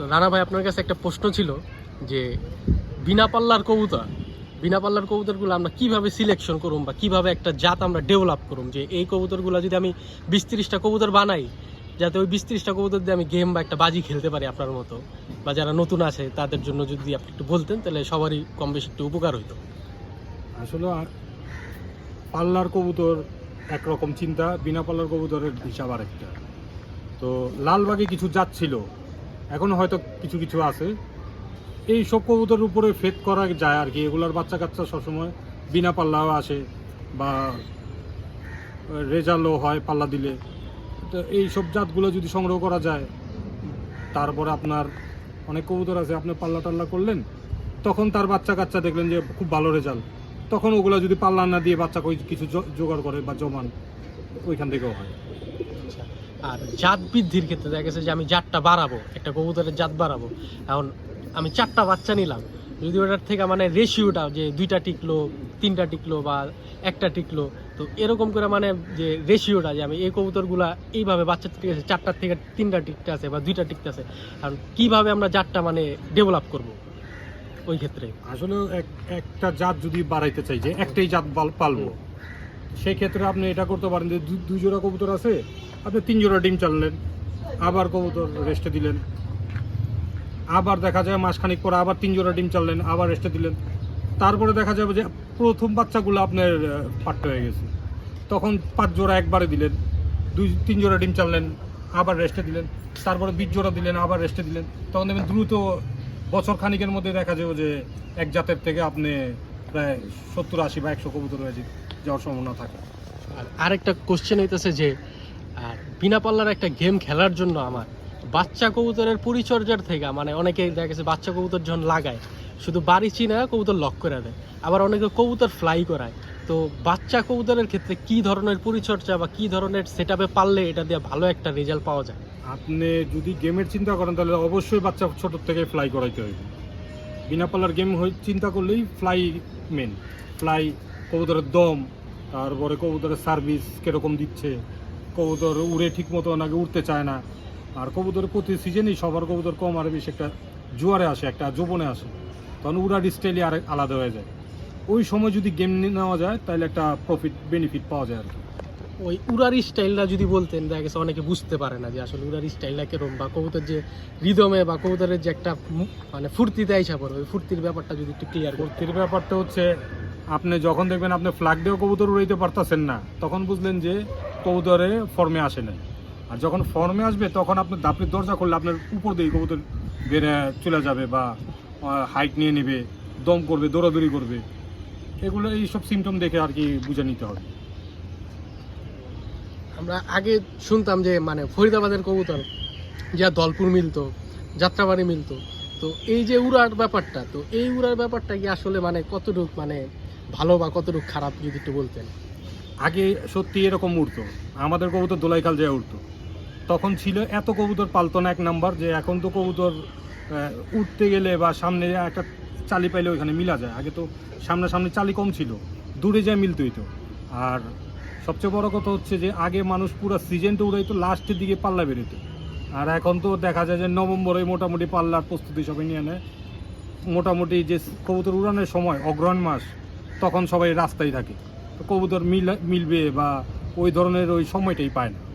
তো রানা ভাই, আপনার কাছে একটা প্রশ্ন ছিল যে বিনা পাল্লার কবুতর, বিনা পাল্লার কবুতরগুলো আমরা কীভাবে সিলেকশন করুম বা কীভাবে একটা জাত আমরা ডেভেলপ করুম? যে এই কবুতরগুলো যদি আমি বিশ তিরিশটা কবুতর বানাই, যাতে ওই বিশ তিরিশটা কবুতর দিয়ে আমি গেম বা একটা বাজি খেলতে পারি আপনার মতো, বা যারা নতুন আছে তাদের জন্য যদি আপনি একটু বলতেন, তাহলে সবারই কম বেশি একটু উপকার হইতো। আসলে পাল্লার কবুতর একরকম চিন্তা, বিনা পাল্লার কবুতরের হিসাব আরেকটা। তো লালবাগে কিছু জাত ছিল এখন হয়তো কিছু কিছু আছে। এই সব কবুতরের উপরে ফেদ করা যায় আর কি, এগুলোর বাচ্চা কাচ্চা সবসময় বিনা পাল্লাও আসে বা রেজাল্টও হয় পাল্লা দিলে। তো এই সব জাতগুলো যদি সংগ্রহ করা যায়, তারপরে আপনার অনেক কবুতর আছে, আপনি পাল্লা টাল্লা করলেন, তখন তার বাচ্চা কাচ্চা দেখলেন যে খুব ভালো রেজাল্ট। তখন ওগুলো যদি পাল্লা না দিয়ে বাচ্চা কই কিছু জোগাড় করে বা জমান, ওইখান থেকেও হয়। আর জাত বৃদ্ধির ক্ষেত্রে দেখা গেছে যে আমি জাতটা বাড়াবো একটা কবুতরের জাত বাড়াবো। এখন আমি চারটা বাচ্চা নিলাম যদি ওটার থেকে মানে রেশিওটা যে দুইটা টিকলো তিনটা টিকলো বা একটা টিকলো তো এরকম করে মানে যে রেশিওটা যে আমি এই কবুতরগুলা এইভাবে বাচ্চা ঠিক আছে চারটার থেকে তিনটা টিকতে আছে বা দুইটা টিকতে আছে কারণ কীভাবে আমরা জাতটা মানে ডেভেলপ করব ওই ক্ষেত্রে? আসলে এক- একটা জাত যদি বাড়াইতে চাই যে একটাই জাত পালবো সেই ক্ষেত্রে আপনি এটা করতে পারেন যে দু- দুই জোড়া কবুতর আছে আপনি তিন জোড়া ডিম চাললেন, আবার কবুতর রেস্টে দিলেন। আবার দেখা যায় মাসখানিক পরে আবার তিন জোড়া ডিম চাললেন, আবার রেস্টে দিলেন। তারপরে দেখা যাবে যে প্রথম বাচ্চাগুলো আপনার পাট্ট হয়ে গেছে। তখন পাঁচ জোড়া একবারে দিলেন, দুই, তিন জোড়া ডিম চাললেন, আবার রেস্টে দিলেন। তারপরে বিশ জোড়া দিলেন, আবার রেস্টে দিলেন। তখন দেখবেন দ্রুত বছর খানিকের মধ্যে দেখা যাবে যে এক জাতের থেকে আপনি প্রায় সত্তর আশি বা একশো কবুতর হয়ে যে- যাওয়ার সম্ভাবনা থাকে। আর আরেকটা কোশ্চেন হইতেছে যে আর বিনা পাল্লার একটা গেম খেলার জন্য আমার বাচ্চা কবুতরের পরিচর্যার থেকে মানে অনেকে দেখা গেছে বাচ্চা কবুতর যখন লাগায়, শুধু বাড়ি চিনা কবুতর লক করে দেয়, আবার অনেকে কবুতর ফ্লাই করায়। তো বাচ্চা কবুতরের ক্ষেত্রে কি ধরনের পরিচর্যা বা কি ধরনের সেট পারলে এটা দিয়ে ভালো একটা রেজাল্ট পাওয়া যায়? আপনি যদি গেমের চিন্তা করেন, তাহলে অবশ্যই বাচ্চা ছোট থেকে ফ্লাই করাইতে হইবে। বিনা পাল্লার গেম চিন্তা করলেই ফ্লাই মেন ফ্লাই কবুতরের দম, তারপরে কবুতরের সার্ভিস কীরকম দিচ্ছে কবুতর উড়ে ঠিক মতো নাকি উঠতে চায় না। আর কবুতরের প্রতি সিজনেই সবার কবুতর কম আর বেশি একটা জোয়ারে আসে একটা যৌবনে আসে। তখন উড়ার স্টাইলই আর আলাদা হয়ে যায়। ওই সময় যদি গেম নেওয়া যায় তাহলে একটা প্রফিট বেনিফিট পাওয়া যায় আর কি। ওই উড়ারি স্টাইলটা যদি বলতেন দেখা গেছে অনেকে বুঝতে পারে না যে আসলে উড়ার স্টাইলটা কীরকম বা কবুতর যে রিদমে বা কবুতরের যে একটা মানে ফুর্তিতে আইসা পড়ে ওই ফুর্তির ব্যাপারটা যদি একটু ক্লিয়ার ভর্তির ব্যাপারটা হচ্ছে আপনি যখন দেখবেন আপনি ফ্ল্যাগ দিয়েও কবুতর উড়াইতে পারতেছেন না, তখন বুঝলেন যে কবুতরে ফর্মে আসে নাই। আর যখন ফর্মে আসবে, তখন আপনি দাপড়ির দরজা করলে আপনার উপর দিয়ে কবুতর বেড়ে চলে যাবে বা হাইট নিয়ে নেবে, দম করবে, দৌড়াদৌড়ি করবে। এগুলো এইসব সিমটম দেখে আর কি বুঝে নিতে হবে। আমরা আগে শুনতাম যে মানে ফরিদাবাদের কবুতর, যা দলপুর মিলতো, যাত্রাবাড়ি মিলতো, তো এই যে উড়ার ব্যাপারটা, তো এই উড়ার ব্যাপারটা কি আসলে মানে কতটুক মানে ভালো বা কতটুকু খারাপ যদি একটু বলতেন? আগে সত্যি এরকম উঠতো। আমাদের কবুতর দোলাইকাল যায় উঠতো। তখন ছিল এত কবুতর পালতো না এক নাম্বার যে এখন তো কবুতর উঠতে গেলে বা সামনে একটা চালি পাইলে ওইখানে মিলা যায়। আগে তো সামনাসামনি চালি কম ছিল। দূরে যায় মিলতে হইতো। আর সবচেয়ে বড় কথা হচ্ছে যে আগে মানুষ পুরো সিজনটা উড়াইতো লাস্টের দিকে পাল্লা বেরোতো। আর এখন তো দেখা যায় যে নভেম্বরে মোটামুটি পাল্লার প্রস্তুতি সবাই নিয়ে নেয়। মোটামুটি যে কবুতর উড়ানোর সময় অগ্রহণ মাস তখন সবাই রাস্তায় থাকে। তো কবুতর মিল, মিলবে বা ওই ধরনের ওই সময়টাই পায় না।